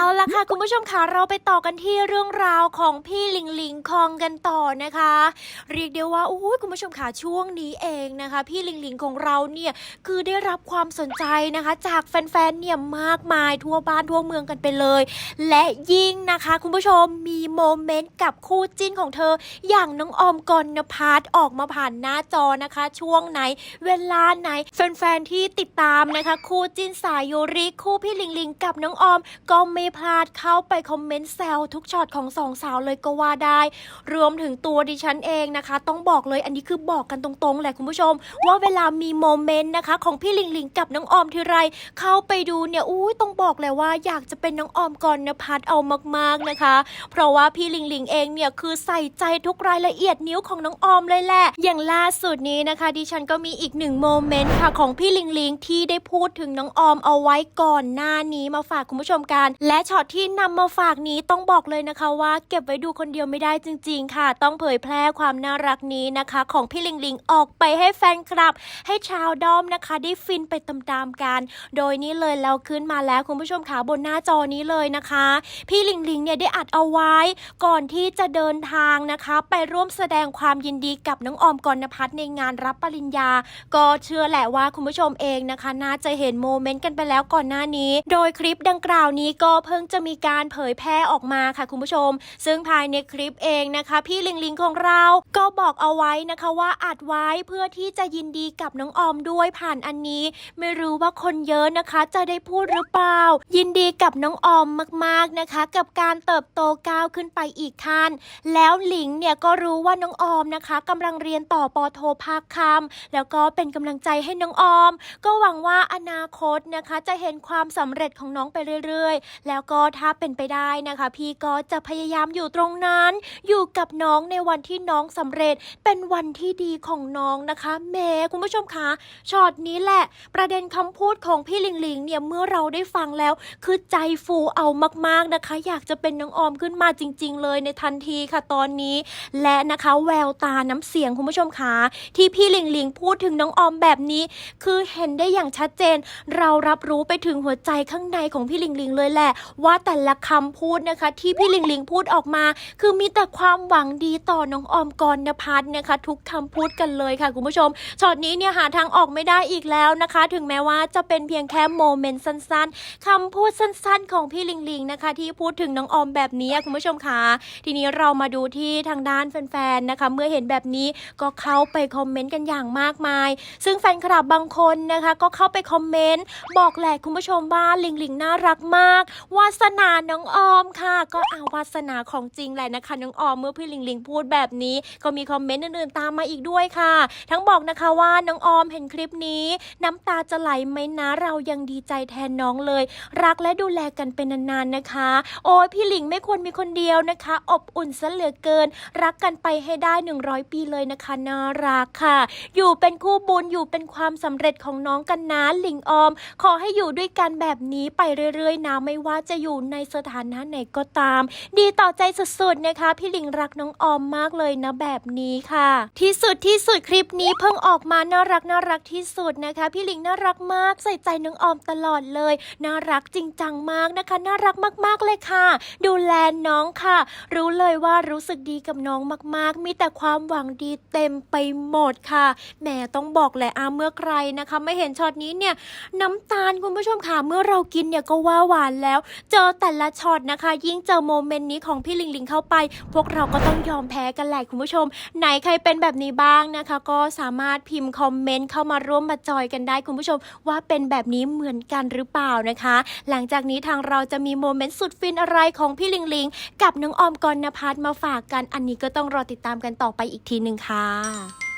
เอาละค่ะ คุณผู้ชมคะเราไปต่อกันที่เรื่องราวของพี่ลิงลิงคองกันต่อนะคะ เรียกได้ว่าอุ้ยคุณผู้ชมคะช่วงนี้เองนะคะ พี่ลิงลิงของเราเนี่ยคือได้รับความสนใจนะคะ จากแฟนๆเนี่ยมากมายทั่วบ้านทั่วเมืองกันไปเลย และยิ่งนะคะ คุณผู้ชมมีโมเมนต์กับคู่จิ้นของเธอ อย่างน้องออมกรณพัฒน์ออกมาผ่านหน้าจอนะคะ ช่วงไหน เวลาไหนแฟนๆที่ติดตามนะคะ คู่จิ้นสายโยริคู่พี่ลิงลิงกับน้องออมก็ไม่พลาดเข้าไปคอมเมนต์แซวทุกช็อตของสองสาวเลยก็ว่าได้ รวมถึงตัวดิฉันเองนะคะ ต้องบอกเลยอันนี้คือบอกกันตรงๆแหละคุณผู้ชม ว่าเวลามีโมเมนต์นะคะ ของพี่ลิงลิงกับน้องออมทีไร เข้าไปดูเนี่ยอุ้ยต้องบอกเลยว่าอยากจะเป็นน้องออมก่อนนะพัดเอามากๆนะคะ เพราะว่าพี่ลิงลิงเองเนี่ยคือใส่ใจทุกรายละเอียดนิ้วของน้องออมเลยแหละ อย่างล่าสุดนี้นะคะ ดิฉันก็มีอีกหนึ่งโมเมนต์ค่ะของพี่ลิงลิงที่ได้พูดถึงน้องออมเอาไว้ก่อนหน้านี้มาฝากคุณผู้ชมกัน และช็อตที่นำมาฝากนี้ต้องบอกเลยนะคะว่าเก็บไว้ดูคนเดียวไม่ได้จริง ๆ ค่ะ ต้องเผยแพร่ความน่ารักนี้นะคะ ของพี่ลิงลิงออกไปให้แฟนคลับ ให้ชาวดอมนะคะ ได้ฟินไปตามๆกัน โดยนี้เลยเราขึ้นมาแล้วคุณผู้ชมค่ะบนหน้าจอนี้เลยนะคะ พี่ลิงลิงเนี่ยได้อัดเอาไว้ ก่อนที่จะเดินทางนะคะ ไปร่วมแสดงความยินดีกับน้องออมกรณพัฒน์ในงานรับปริญญา ก็เชื่อแหละว่าคุณผู้ชมเองนะคะ น่าจะเห็นโมเมนต์กันไปแล้วก่อนหน้านี้ โดยคลิปดังกล่าวนี้ก็เพิ่งจะมีการเผยแพร่ออกมาค่ะคุณผู้ชม ซึ่งภายในคลิปเองนะคะ พี่ลิงลิงของเราก็บอกเอาไว้นะคะว่าอัดไว้เพื่อที่จะยินดีกับน้องออมด้วยผ่านอันนี้ ไม่รู้ว่าคนเยอะนะคะ จะได้พูดหรือเปล่า ยินดีกับน้องออมมากๆนะคะ กับการเติบโตก้าวขึ้นไปอีกขั้นแล้วหลิงเนี่ยก็รู้ว่าน้องออมนะคะกำลังเรียนต่อปอโทภาคคำแล้วก็เป็นกำลังใจให้น้องออม ก็หวังว่าอนาคตนะคะ จะเห็นความสำเร็จของน้องไปเรื่อย ๆ แล้วก็ถ้าเป็นไปได้นะคะ พี่ก็จะพยายามอยู่ตรงนั้น อยู่กับน้องในวันที่น้องสำเร็จเป็นวันที่ดีของน้องนะคะแหม่คุณผู้ชมคะช็อตนี้แหละ ประเด็นคำพูดของพี่ลิงลิงเนี่ยเมื่อเราได้ฟังแล้วคือใจฟูเอามากๆนะคะ อยากจะเป็นน้องออมขึ้นมาจริง ๆ เลยในทันทีค่ะตอนนี้ และนะคะแววตาน้ำเสียงคุณผู้ชมคะที่พี่ลิงลิงพูดถึงน้องออมแบบนี้ คือเห็นได้อย่างชัดเจน เรารับรู้ไปถึงหัวใจข้างในของพี่ลิงลิงเลยแหละว่าแต่ละคำพูดนะคะ ที่พี่ลิงลิงพูดออกมา คือมีแต่ความหวังดีต่อน้องออมกรณพัฒน์นะคะ ทุกคำพูดกันเลยค่ะคุณผู้ชมช็อตนี้เนี่ยหาทางออกไม่ได้อีกแล้วนะคะ ถึงแม้ว่าจะเป็นเพียงแค่โมเมนต์สั้นๆคำพูดสั้นๆ ของพี่ลิงลิงนะคะ ที่พูดถึงน้องออมแบบนี้คุณผู้ชมคะทีนี้เรามาดูที่ทางด้านแฟนๆนะคะ เมื่อเห็นแบบนี้ก็เข้าไปคอมเมนต์กันอย่างมากมาย ซึ่งแฟนคลับบางคนนะคะ ก็เข้าไปคอมเมนต์บอกแหละคุณผู้ชมว่าลิงลิงน่ารักมากวาสนาน้องออมค่ะ ก็เอาวาสนาของจริงแหละนะคะน้องออมเมื่อพี่ลิงลิงพูดแบบนี้ ก็มีคอมเมนต์อื่นๆตามมาอีกด้วยค่ะ ทั้งบอกนะคะว่าน้องออมเห็นคลิปนี้ น้ำตาจะไหลไหมนะเรายังดีใจแทนน้องเลย รักและดูแลกันเป็นนานๆนะคะ โอ้ยพี่ลิงไม่ควรมีคนเดียวนะคะ อบอุ่นซะเหลือเกิน รักกันไปให้ได้ 100 ปีเลยนะคะน่ารักค่ะ อยู่เป็นคู่บุญอยู่เป็นความสำเร็จของน้องกันนะลิงออม ขอให้อยู่ด้วยกันแบบนี้ไปเรื่อยๆนะไม่ว่าจะอยู่ในสถานะไหนก็ตาม ดีต่อใจสุดๆนะคะ พี่หลิงรักน้องออมมากเลยนะแบบนี้ค่ะ ที่สุดที่สุดคลิปนี้เพิ่งออกมาน่ารักน่ารักที่สุดนะคะ พี่หลิงน่ารักมากใส่ใจน้องออมตลอดเลย น่ารักจริงจังมากนะคะ น่ารักมากๆเลยค่ะ ดูแลน้องค่ะ รู้เลยว่ารู้สึกดีกับน้องมากๆ มีแต่ความหวังดีเต็มไปหมดค่ะแหมต้องบอกแหละอาเมื่อใครนะคะ ไม่เห็นช็อตนี้เนี่ยน้ำตาลคุณผู้ชมค่ะเมื่อเรากินเนี่ยก็ว่าหวานแล้วเจอแต่ละช็อตนะคะ ยิ่งเจอโมเมนต์นี้ของพี่ลิงลิงเข้าไป พวกเราก็ต้องยอมแพ้กันแหละคุณผู้ชม ไหนใครเป็นแบบนี้บ้างนะคะ ก็สามารถพิมพ์คอมเมนต์เข้ามาร่วมมาจอยกันได้คุณผู้ชม ว่าเป็นแบบนี้เหมือนกันหรือเปล่านะคะ หลังจากนี้ทางเราจะมีโมเมนต์สุดฟินอะไรของพี่ลิงลิงกับน้องออมกรณพัฒน์มาฝากกันอันนี้ก็ต้องรอติดตามกันต่อไปอีกทีหนึ่งค่ะ